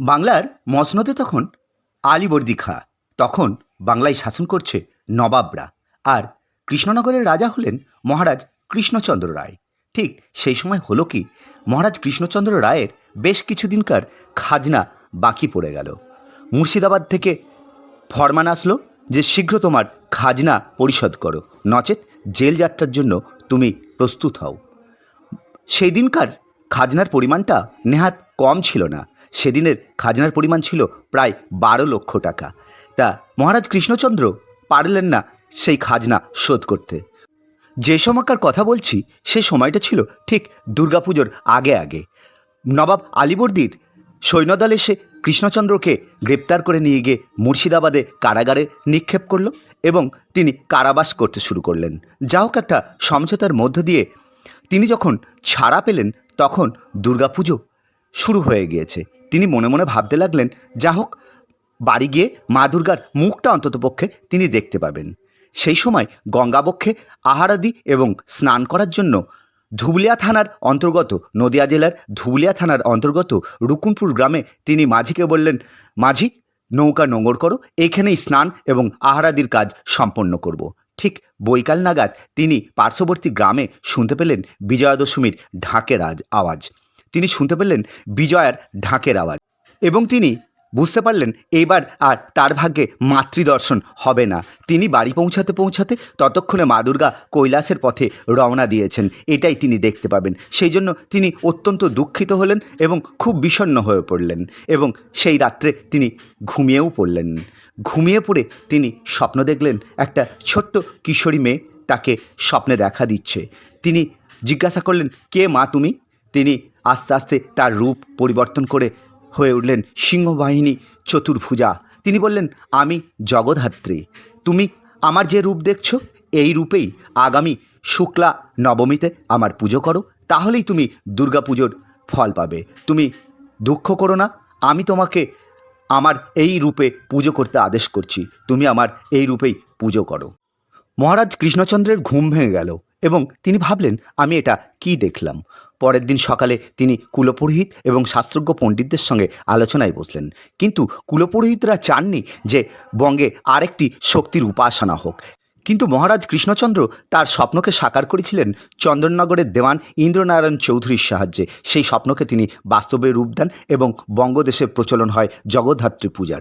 বাংলার মসনদে তখন আলীবর্দী খা, তখন বাংলায় শাসন করছে নবাবরা আর কৃষ্ণনগরের রাজা হলেন মহারাজ কৃষ্ণচন্দ্র রায়। ঠিক সেই সময় হলো কি, মহারাজ কৃষ্ণচন্দ্র রায়ের বেশ কিছুদিনকার খাজনা বাকি পড়ে গেল। মুর্শিদাবাদ থেকে ফরমান আসলো যে, শীঘ্র তোমার খাজনা পরিশোধ করো, নচেত জেল যাত্রার জন্য তুমি প্রস্তুত হও। সেই দিনকার খাজনার পরিমাণটা নেহাত কম ছিল না। সেদিনের খাজনার পরিমাণ ছিল প্রায় বারো লক্ষ টাকা। তা মহারাজ কৃষ্ণচন্দ্র পারলেন না সেই খাজনা শোধ করতে। যে সময়কার কথা বলছি, সে সময়টা ছিল ঠিক দুর্গাপুজোর আগে আগে। নবাব আলীবর্দীর সৈন্যদল এসে কৃষ্ণচন্দ্রকে গ্রেপ্তার করে নিয়ে গিয়ে মুর্শিদাবাদে কারাগারে নিক্ষেপ করল এবং তিনি কারাবাস করতে শুরু করলেন। যা হোক একটা সমঝোতার মধ্য দিয়ে তিনি যখন ছাড়া পেলেন, তখন দুর্গাপুজো শুরু হয়ে গিয়েছে। তিনি মনে মনে ভাবতে লাগলেন, যা হোক, বাড়ি গিয়ে মা দুর্গার মুখটা অন্ততপক্ষে তিনি দেখতে পাবেন। সেই সময় গঙ্গাবক্ষে আহারাদি এবং স্নান করার জন্য ধুবলিয়া থানার অন্তর্গত, নদিয়া জেলার ধুবলিয়া থানার অন্তর্গত রুকুনপুর গ্রামে তিনি মাঝিকে বললেন, মাঝি, নৌকা নোঙর করো এখানেই স্নান এবং আহারাদির কাজ সম্পন্ন করব। ঠিক বৈকাল নাগাদ তিনি পার্শ্ববর্তী গ্রামে শুনতে পেলেন বিজয়া দশমীর ঢাকের আজ আওয়াজ। তিনি শুনতে পেলেন বিজয়ার ঢাকের আওয়াজ এবং তিনি বুঝতে পারলেন এইবার আর তার ভাগ্যে মাতৃদর্শন হবে না। তিনি বাড়ি পৌঁছাতে পৌঁছাতে ততক্ষণে মা দুর্গা কৈলাসের পথে রওনা দিয়েছেন। এটাই তিনি দেখতে পাবেন। সেই জন্য তিনি অত্যন্ত দুঃখিত হলেন এবং খুব বিষণ্ণ হয়ে পড়লেন এবং সেই রাত্রে তিনি ঘুমিয়েও পড়লেন। ঘুমিয়ে পড়ে তিনি স্বপ্ন দেখলেন একটা ছোট্ট কিশোরী মেয়ে তাকে স্বপ্নে দেখা দিচ্ছে। তিনি জিজ্ঞাসা করলেন, কে মা তুমি? তিনি আস্তে আস্তে তার রূপ পরিবর্তন করে হয়ে উঠলেন সিংহবাহিনী চতুর্ভুজা। তিনি বললেন, আমি জগদ্ধাত্রী। তুমি আমার যে রূপ দেখছ, এই রূপেই আগামী শুক্লা নবমীতে আমার পুজো করো। তাহলেই তুমি দুর্গাপুজোর ফল পাবে। তুমি দুঃখ করো না, আমি তোমাকে আমার এই রূপে পুজো করতে আদেশ করছি। তুমি আমার এই রূপেই পুজো করো। মহারাজ কৃষ্ণচন্দ্রের ঘুম ভেঙে গেল। এবং তিনি ভাবলেন, আমি এটা কি দেখলাম? পরের দিন সকালে তিনি কুলপুরোহিত এবং শাস্ত্রজ্ঞ পণ্ডিতদের সঙ্গে আলোচনায় বসলেন। কিন্তু কুলপুরোহিতরা চাননি যে বঙ্গে আরেকটি শক্তির উপাসনা হোক। কিন্তু মহারাজ কৃষ্ণচন্দ্র তার স্বপ্নকে সাকার করেছিলেন চন্দননগরের দেওয়ান ইন্দ্রনারায়ণ চৌধুরীর সাহায্যে। সেই স্বপ্নকে তিনি বাস্তবে রূপ দেন এবং বঙ্গদেশে প্রচলন হয় জগদ্ধাত্রী পূজার।